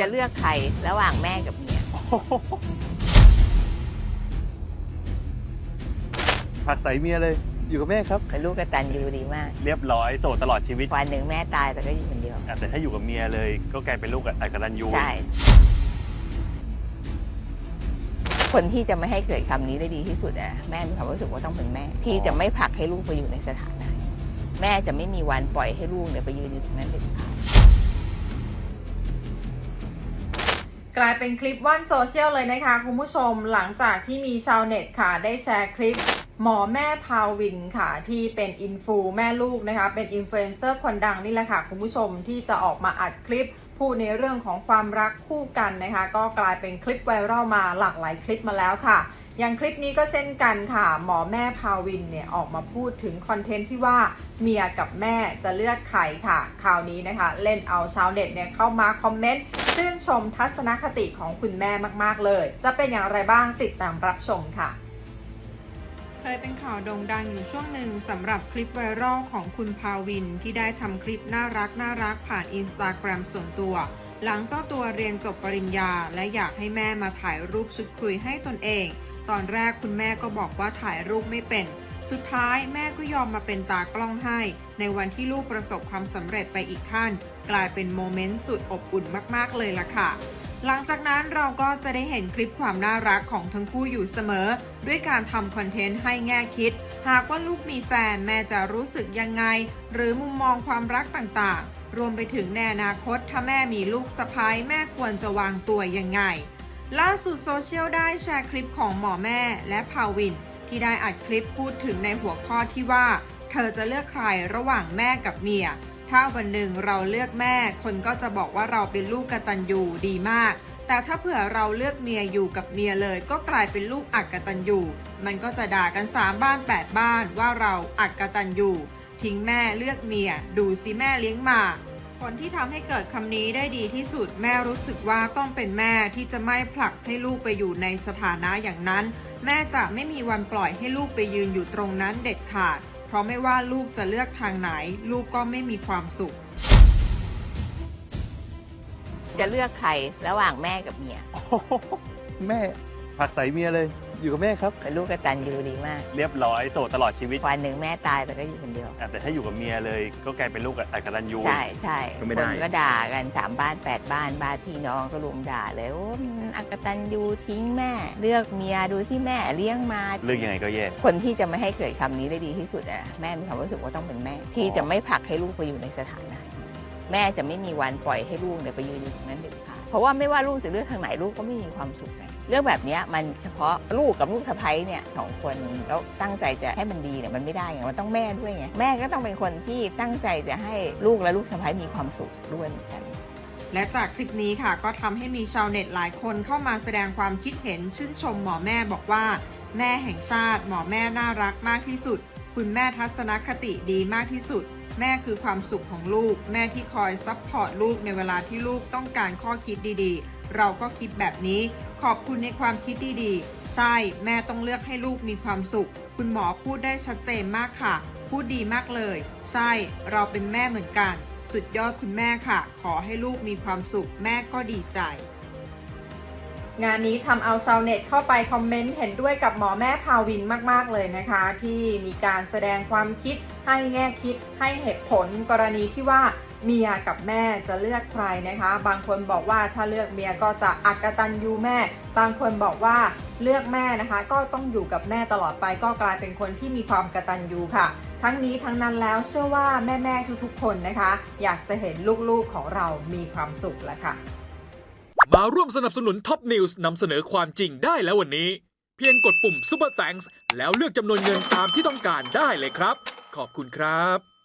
จะเลือกใครระหว่างแม่กับเมีย ผักใส่เมียเลย อยู่กับแม่ครับ เป็นลูกกตัญญูดีมากเรียบร้อยโสดตลอดชีวิตวันหนึ่งแม่ตายแต่ก็อยู่คนเดียว อะแต่ถ้าอยู่กับเมียเลยก็กลายเป็นลูกอักตันยูใช่ คนที่จะไม่ให้เกิดคำนี้ได้ดีที่สุดอะแม่มีความรู้สึกว่าต้องเป็นแม่ ที่จะไม่ผลักให้ลูกไปอยู่ในสถานะนี้แม่จะไม่มีวันปล่อยให้ลูกเนี่ยไปยืนอยู่ตรงนั้นเด็ดขาด กลายเป็นคลิปว่อนโซเชียลเลยนะคะคุณผู้ชมหลังจากที่มีชาวเน็ตค่ะได้แชร์คลิป หมอแม่พาวินค่ะที่เป็นอินฟูแม่ลูกนะคะเป็นอินฟลูเอนเซอร์คนดังนี่แหละค่ะคุณผู้ชมที่จะออกมาอัดคลิปพูดในเรื่องของความรักคู่กันนะคะก็กลายเป็นคลิปไวรัลมาหลากหลายคลิปมาแล้วค่ะ อย่างคลิปนี้ก็เช่นกันค่ะ หมอแม่พาวินเนี่ยออกมาพูดถึงคอนเทนต์ที่ว่าเมียกับแม่จะเลือกใครค่ะ คราวนี้นะคะ เล่นเอาชาวเน็ตเนี่ยเข้ามาคอมเมนต์ชื่นชมทัศนคติของคุณแม่มากๆเลย จะเป็นอย่างไรบ้างติดตามรับชมค่ะ เคยเป็นข่าวโด่งดังอยู่ช่วงหนึ่งสำหรับคลิปไวรัลของคุณพาวิน ที่ได้ทำคลิปน่ารักน่ารักผ่านอินสตาแกรมส่วนตัว หลังเจ้าตัวเรียนจบปริญญา และอยากให้แม่มาถ่ายรูปชุดคุยให้ตนเอง ตอนแรกคุณแม่ก็บอกว่าถ่ายรูปไม่เป็น สุดท้ายแม่ก็ยอมมาเป็นตากล้องให้ ในวันที่ลูกประสบความสำเร็จไปอีกขั้น กลายเป็นโมเมนต์สุดอบอุ่นมากๆเลยล่ะค่ะ หลังจากนั้นเราก็จะได้เห็นคลิปความน่ารักของทั้งคู่อยู่เสมอ ด้วยการทำคอนเทนต์ให้แง่คิด หากว่าลูกมีแฟนแม่จะรู้สึกยังไง หรือมุมมองความรักต่างๆ รวมไปถึงในอนาคตถ้าแม่มีลูกสะพ้ายแม่ควรจะวางตัวยังไง ล่าสุดโซเชียลได้แชร์คลิปของหมอแม่และพาวิน ที่ได้อัดคลิปพูดถึงในหัวข้อที่ว่า เธอจะเลือกใครระหว่างแม่กับเมีย ถ้าวันหนึ่งเราเลือกแม่ คนก็จะบอกว่าเราเป็นลูกกตัญญูดีมาก แต่ถ้าเผื่อเราเลือกเมียอยู่กับเมียเลย ก็กลายเป็นลูกอักกตัญญูมันก็จะด่ากัน 3 บ้าน 8 บ้านว่าเราอักกตัญญูทิ้งแม่เลือกเมีย ดูสิแม่เลี้ยงมาคนที่ทำให้เกิดคำนี้ได้ดีที่สุดแม่รู้สึกว่าต้องเป็นแม่ที่จะไม่ผลักให้ลูกไปอยู่ในสถานะอย่างนั้น แม่จะไม่มีวันปล่อยให้ลูกไปยืนอยู่ตรงนั้นเด็ดขาด เพราะไม่ว่าลูกจะเลือกทางไหน ลูกก็ไม่มีความสุข จะเลือกใครระหว่างแม่กับเมียแม่ผักใส่เมียเลย อยู่กับแม่ครับ เป็นลูกกตัญญูดีมากเรียบร้อยโสดตลอดชีวิต วันหนึ่งแม่ตายแต่ก็อยู่คนเดียว อะแต่ถ้าอยู่กับเมียเลยก็กลายเป็นลูกอักตันยู ใช่ใช่ก็ไม่คได้นก็ด่ากันสามบ้านแปดบ้านบ้านพี่น้องก็รุมด่าเลยโอ้มันอักตันยูทิ้งแม่ เลือกเมียดูที่แม่เลี้ยงมา เลือกยังไงก็แย่ คนที่จะไม่ให้เกิดคำนี้ได้ดีที่สุดอะแม่มีความรู้สึกว่าต้องเป็นแม่ ที่จะไม่ผลักให้ลูกไปอยู่ในสถานะนี้แม่จะไม่มีวันปล่อยให้ลูกเนี่ยไปยืนอยู่ตรงนั้นเด็ดขาดเพราะว่าไม่ว่าลูกจะเลือกทางไหนลูกก็ไม่มีความสุขไง เรื่องแบบนี้มันเฉพาะลูกกับลูกสะใภ้เนี่ยสองคนแล้วตั้งใจจะให้มันดีเนี่ยมันไม่ได้ไงมันต้องแม่ด้วยไงแม่ก็ต้องเป็นคนที่ตั้งใจจะให้ลูกและลูกสะใภ้มีความสุขด้วยเหมือนกันและจากคลิปนี้ค่ะก็ทำให้มีชาวเน็ตหลายคนเข้ามาแสดงความคิดเห็นชื่นชมหมอแม่บอกว่า แม่แห่งชาติ หมอแม่น่ารักมากที่สุด คุณแม่ทัศนคติดีมากที่สุด แม่คือความสุขของลูก แม่ที่คอยซัพพอร์ตลูกในเวลาที่ลูกต้องการข้อคิดดีๆ เราก็คิดแบบนี้ ขอบคุณในความคิดดีๆ ใช่ แม่ต้องเลือกให้ลูกมีความสุข คุณหมอพูดได้ชัดเจนมากค่ะ พูดดีมากเลย ใช่ เราเป็นแม่เหมือนกัน สุดยอดคุณแม่ค่ะ ขอให้ลูกมีความสุข แม่ก็ดีใจ งานนี้ทำเอาชาวเน็ตเข้าไปคอมเมนต์เห็นด้วยกับหมอแม่พาวินมากๆเลยนะคะ ที่มีการแสดงความคิดให้แง่คิดให้เหตุผลกรณีที่ว่า เมียกับแม่จะเลือกใครนะคะ บางคนบอกว่าถ้าเลือกเมียก็จะอักตันยูแม่ บางคนบอกว่าเลือกแม่นะคะ ก็ต้องอยู่กับแม่ตลอดไปก็กลายเป็นคนที่มีความกตัญญูค่ะ ทั้งนี้ทั้งนั้นแล้วเชื่อว่าแม่ๆทุกๆ คนนะคะ อยากจะเห็นลูกๆของเรามีความสุขแหละค่ะ มาร่วมสนับสนุนท็อปนิวส์นำเสนอความจริงได้แล้ววันนี้ เพียงกดปุ่ม Super Thanks แล้วเลือกจำนวนเงินตามที่ต้องการได้เลยครับ ขอบคุณครับ